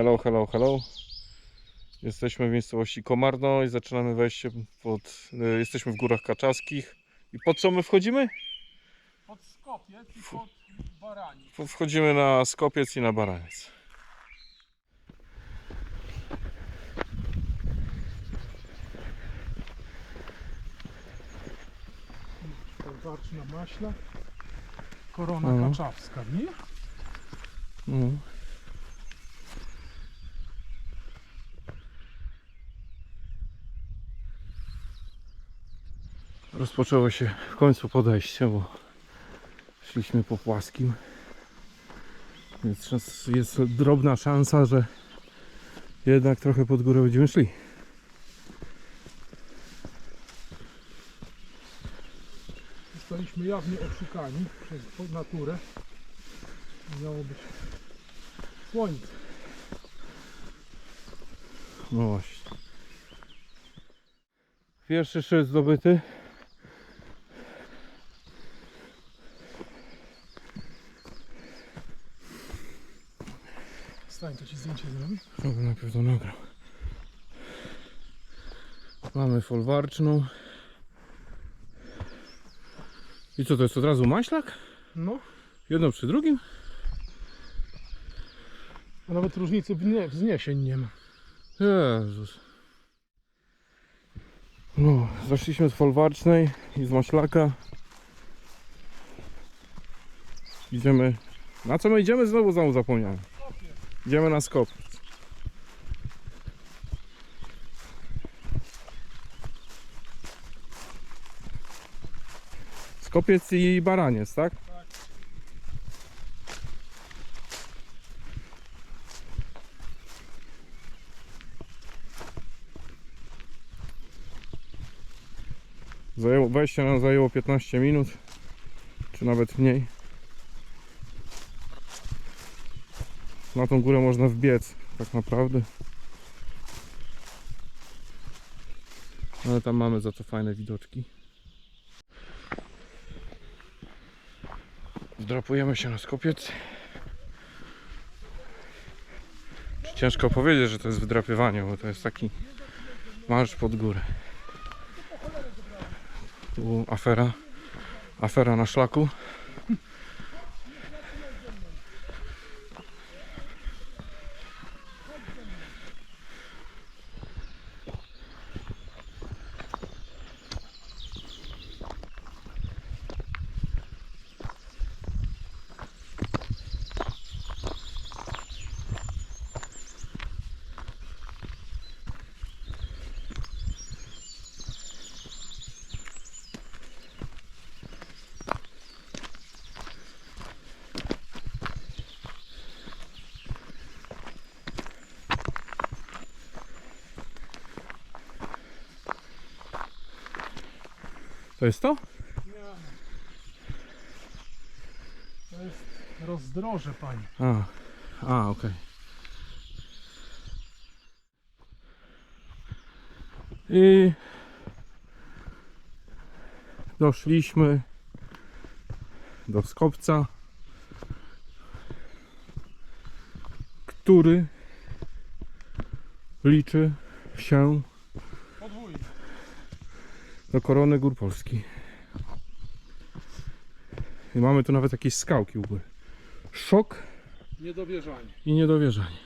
Hello, hello, hello. Jesteśmy w miejscowości Komarno i zaczynamy wejście pod... y, Jesteśmy w Górach Kaczaskich. I pod co my wchodzimy? Pod Skopiec i pod Barani. W- Wchodzimy na Skopiec i na Baraniec. Warcz na maśle. Korona Mhm. kaczawska, nie? No. Rozpoczęło się w końcu podejście, bo szliśmy po płaskim. Więc jest drobna szansa, że jednak trochę pod górę będziemy szli. Zostaliśmy jawnie oszukani przez naturę. Miało być słońce. No właśnie. Pierwszy szczyt zdobyty. Stań, to ci zdjęcie zrobię. Żeby najpierw to nagrał. Mamy folwarczną. I co to jest od razu maślak? No, Jedno przy drugim? a nawet różnicy wzniesień nie ma. Jezus. No, zeszliśmy z folwarcznej i z maślaka. Idziemy. Na co my idziemy? Znowu znowu zapomniałem. Idziemy na skop. Skopiec i baraniec, tak? Zajęło, wejście nam zajęło 15 minut, czy nawet mniej. Na tą górę można wbiec, tak naprawdę. Ale tam mamy za to fajne widoczki. Wdrapujemy się na skopiec. Ciężko powiedzieć, że to jest wdrapywanie, bo to jest taki marsz pod górę. Tu afera. Afera na szlaku. To jest to? To jest rozdroże, panie. A, a okej. I doszliśmy do skopca, który liczy się. Do korony gór Polski. I mamy tu nawet jakieś skałki u góry. Szok Niedowierzanie. i niedowierzanie.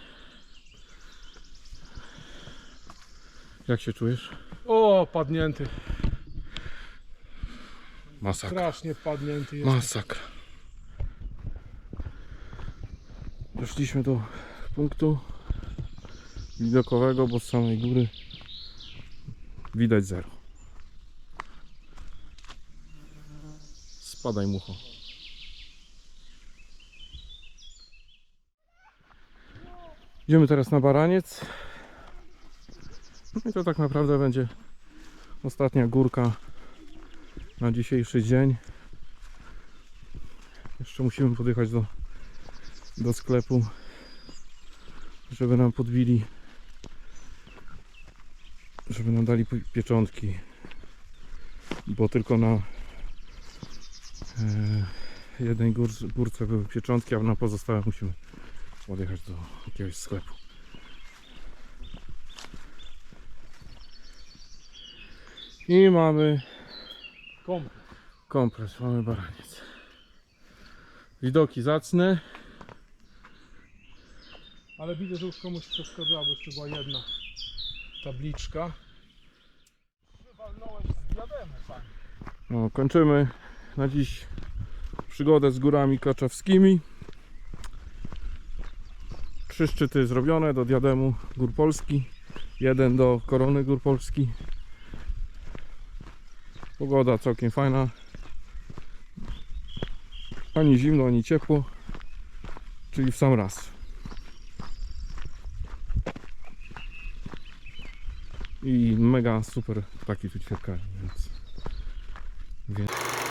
Jak się czujesz? O, padnięty. Masakra. Strasznie padnięty jest. Masakra. Doszliśmy do punktu widokowego, bo z samej góry widać zero. Spadaj mucho. Idziemy teraz na Baraniec. No I to tak naprawdę będzie ostatnia górka na dzisiejszy dzień. Jeszcze musimy podjechać do, do sklepu, żeby nam podbili, żeby nam dali pi- pieczątki, bo tylko na Yy, jednej gór, górce były pieczątki, a na pozostałe musimy odjechać do jakiegoś sklepu. I mamy komplet. Mamy baraniec. Widoki zacne. Ale widzę, że już komuś przeszkadzało, jeszcze była jedna tabliczka. Wywalnąłeś z diademu, No, kończymy na dziś przygodę z górami kaczawskimi. Trzy szczyty zrobione do diademu Gór Polski. Jeden do Korony Gór Polski. Pogoda całkiem fajna. Ani zimno, ani ciepło. Czyli w sam raz. I mega super ptaki tu ćwierkają, więc... więc...